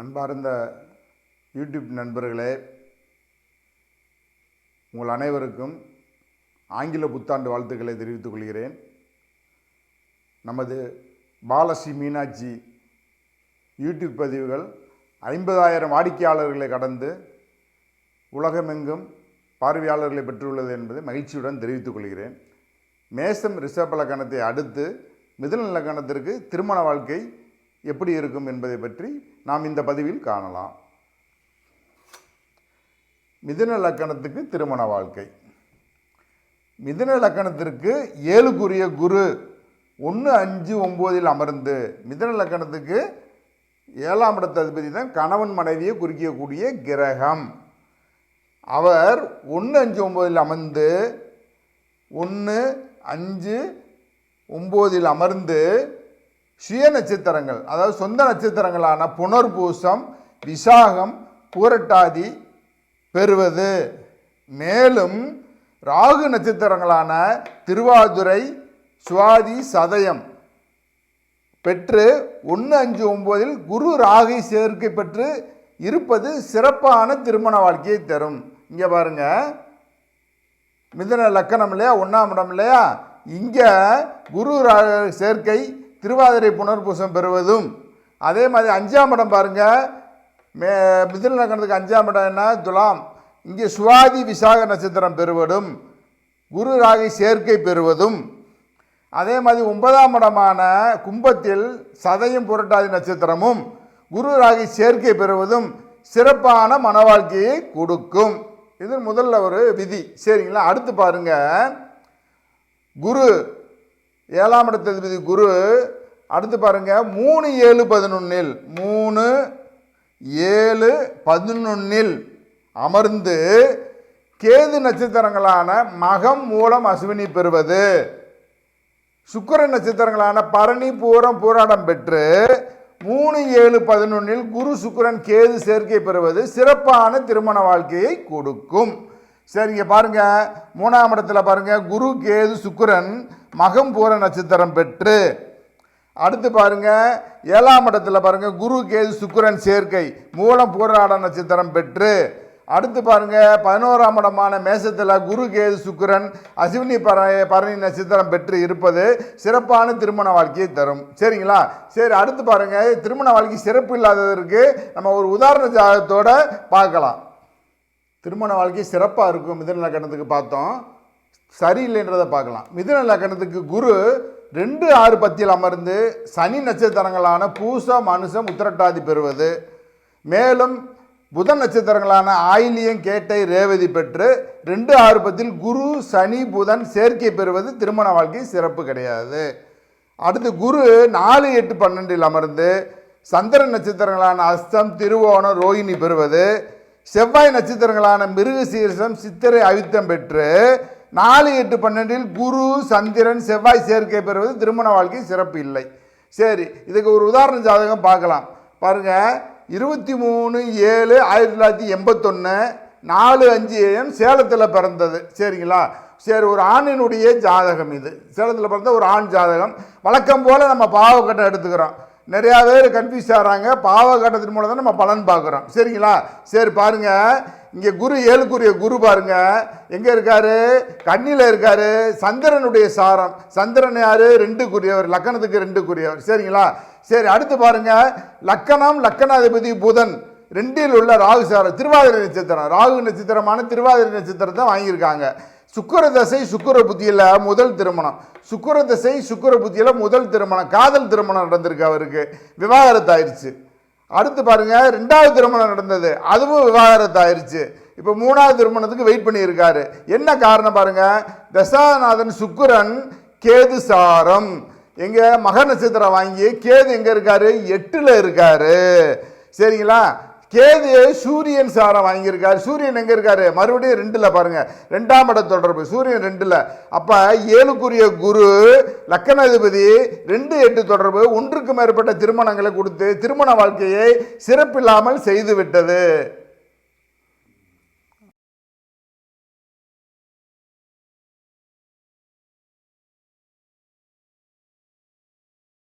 அன்பார்ந்த யூடியூப் நண்பர்களே உங்கள் அனைவருக்கும் ஆங்கில புத்தாண்டு வாழ்த்துக்களை தெரிவித்துக் கொள்கிறேன். நமது பாலஸ்ரீ மீனாட்சி யூடியூப் பதிவுகள் ஐம்பதாயிரம் வாடிக்கையாளர்களை கடந்து உலகமெங்கும் பார்வையாளர்களை பெற்றுள்ளது என்பதை மகிழ்ச்சியுடன் தெரிவித்துக் கொள்கிறேன். மேசம் ரிஷப லக்கணத்தை அடுத்து மிதுன லக்கணத்திற்கு திருமண வாழ்க்கை எப்படி இருக்கும் என்பதை பற்றி நாம் இந்த பதிவில் காணலாம். மிதுன லக்கணத்துக்கு திருமண வாழ்க்கை. மிதுன லக்கணத்திற்கு ஏழுக்குரிய குரு ஒன்று அஞ்சு ஒம்போதில் அமர்ந்து மிதுன லக்கணத்துக்கு ஏழாம் இடத்த அதிபதி தான் கணவன் மனைவியை குறிக்கக்கூடிய கிரகம். அவர் ஒன்று அஞ்சு ஒம்போதில் அமர்ந்து ஒன்று அஞ்சு ஒம்போதில் அமர்ந்து சுய நட்சத்திரங்கள் அதாவது சொந்த நட்சத்திரங்களான புனர்பூசம் விசாகம் பூரட்டாதி பெறுவது. மேலும் ராகு நட்சத்திரங்களான திருவாதுரை சுவாதி சதயம் பெற்று ஒன்று அஞ்சு ஒம்போதில் குரு ராகை சேர்க்கை பெற்று இருப்பது சிறப்பான திருமண வாழ்க்கையை தரும். இங்கே பாருங்க. மிதன லக்கணம் இல்லையா? ஒன்றாம் இடம் இல்லையா? இங்கே குரு ரா- சேர்க்கை திருவாதிரை புனர்பூசம் பெறுவதும் அதே மாதிரி அஞ்சாம் இடம் பாருங்கள் மே மிதுன நகரத்துக்கு அஞ்சாம் இடம் என்ன? துலாம். இங்கே சுவாதி விசாக நட்சத்திரம் பெறுவதும் குரு ராகி சேர்க்கை பெறுவதும். அதே மாதிரி ஒன்பதாம் இடமான கும்பத்தில் சதயம் புரட்டாதி நட்சத்திரமும் குரு ராகி சேர்க்கை பெறுவதும் சிறப்பான மன வாழ்க்கையை கொடுக்கும். இது முதல்ல ஒரு விதி. சரிங்களா? அடுத்து பாருங்கள் குரு ஏழாம் இடத்ததிபதி குரு. அடுத்து பாருங்க மூணு ஏழு பதினொன்னில் மூணு ஏழு பதினொன்னில் அமர்ந்து கேது நட்சத்திரங்களான மகம் மூலம் அஸ்வினி பெறுவது. சுக்கர நட்சத்திரங்களான பரணி பூரம் போராடம் பெற்று மூணு ஏழு பதினொன்னில் குரு சுக்கிரன் கேது சேர்க்கை பெறுவது சிறப்பான திருமண வாழ்க்கையை கொடுக்கும். சரிங்க பாருங்க மூணாம் இடத்துல பாருங்க குரு கேது சுக்கரன் மகம் பூர நட்சத்திரம் பெற்று அடுத்து பாருங்க ஏழாம் இடத்துல பாருங்க குரு கேது சுக்கிரன் சேர்க்கை மூலம் பூராட நட்சத்திரம் பெற்று அடுத்து பாருங்க பதினோராம் இடமான மேசத்தில் குரு கேது சுக்கிரன் அசிவினி பர பரணி நட்சத்திரம் பெற்று இருப்பது சிறப்பான திருமண வாழ்க்கையை தரும். சரிங்களா? சரி அடுத்து பாருங்க திருமண வாழ்க்கை சிறப்பு இல்லாததற்கு நம்ம ஒரு உதாரண ஜாதகத்தோட பார்க்கலாம். திருமண வாழ்க்கை சிறப்பாக இருக்கும் மிதன லக்கணத்துக்கு பார்த்தோம். சரியில்லைன்றதை பார்க்கலாம். மிதுன லக்கணத்துக்கு குரு ரெண்டு ஆறு பத்தியில் அமர்ந்து சனி நட்சத்திரங்களான பூசம் மனுஷம் உத்திரட்டாதி பெறுவது. மேலும் புதன் நட்சத்திரங்களான ஆயிலியம் கேட்டை ரேவதி பெற்று ரெண்டு ஆறு பத்தில் குரு சனி புதன் சேர்க்கை பெறுவது திருமண வாழ்க்கை சிறப்பு கிடையாது. அடுத்து குரு நாலு எட்டு பன்னெண்டில் அமர்ந்து சந்திரன் நட்சத்திரங்களான அஸ்தம் திருவோணம் ரோகிணி பெறுவது. செவ்வாய் நட்சத்திரங்களான மிருக சீரசம் சித்திரை அவித்தம் பெற்று நாலு எட்டு பன்னெண்டில் குரு சந்திரன் செவ்வாய் சேர்க்கை பெறுவது திருமண வாழ்க்கை சிறப்பு இல்லை. சரி இதுக்கு ஒரு உதாரண ஜாதகம் பார்க்கலாம். பாருங்கள் இருபத்தி மூணு ஏழு ஆயிரத்தி தொள்ளாயிரத்தி எண்பத்தொன்று நாலு அஞ்சு ஏஎம் சேலத்தில் பிறந்தது. சரிங்களா? சரி ஒரு ஆணினுடைய ஜாதகம் இது. சேலத்தில் பிறந்த ஒரு ஆண் ஜாதகம். வழக்கம் போல் நம்ம பாவக்கட்டம் எடுத்துக்கிறோம். நிறையா பேர் கன்ஃபியூஸ் ஆகிறாங்க. பாவகட்டத்தின் மூலம் தான் நம்ம பலன் பார்க்குறோம். சரிங்களா? சரி பாருங்கள் இங்கே குரு ஏழுக்குரிய குரு பாருங்க. எங்கே இருக்காரு? கண்ணியில் இருக்காரு. சந்திரனுடைய சாரம். சந்திரன் யாரு? ரெண்டுக்குரியவர். லக்கணத்துக்கு ரெண்டுக்குரியவர். சரிங்களா? சரி அடுத்து பாருங்க. லக்கணம் லக்கணாதிபதி புதன். ரெண்டில் உள்ள ராகு சாரம். திருவாதிரை நட்சத்திரம். ராகு நட்சத்திரமான திருவாதிரை நட்சத்திரத்தை வாங்கியிருக்காங்க. சுக்கர தசை சுக்கர புத்தியில் முதல் திருமணம். சுக்கர தசை சுக்கிர புத்தியில் முதல் திருமணம். காதல் திருமணம் நடந்திருக்கு அவருக்கு. விவாகரத்து ஆயிடுச்சு அடுத்து பாருங்க ரெண்டாவது திருமணம் நடந்தது. அதுவும் விவாகரத்து ஆயிடுச்சு இப்போ மூணாவது திருமணத்துக்கு வெயிட் பண்ணியிருக்காரு. என்ன காரணம் பாருங்க தசாநாதன் சுக்குரன் கேது சாரம். எங்க மக நட்சத்திரம் வாங்கி கேது எங்க இருக்காரு? எட்டுல இருக்காரு. சரிங்களா? கேது சூரியன் சாரம் வாங்கியிருக்காரு. சூரியன் எங்க இருக்காரு? மறுபடியும் ரெண்டுல பாருங்க. ரெண்டாம் இட தொடர்பு. சூரியன் ரெண்டுல. அப்ப ஏழுக்குரிய குரு லக்கணாதிபதி ரெண்டு எட்டு தொடர்பு. ஒன்றுக்கு மேற்பட்ட திருமணங்களை கொடுத்து திருமண வாழ்க்கையை சிறப்பில்லாமல் செய்து விட்டது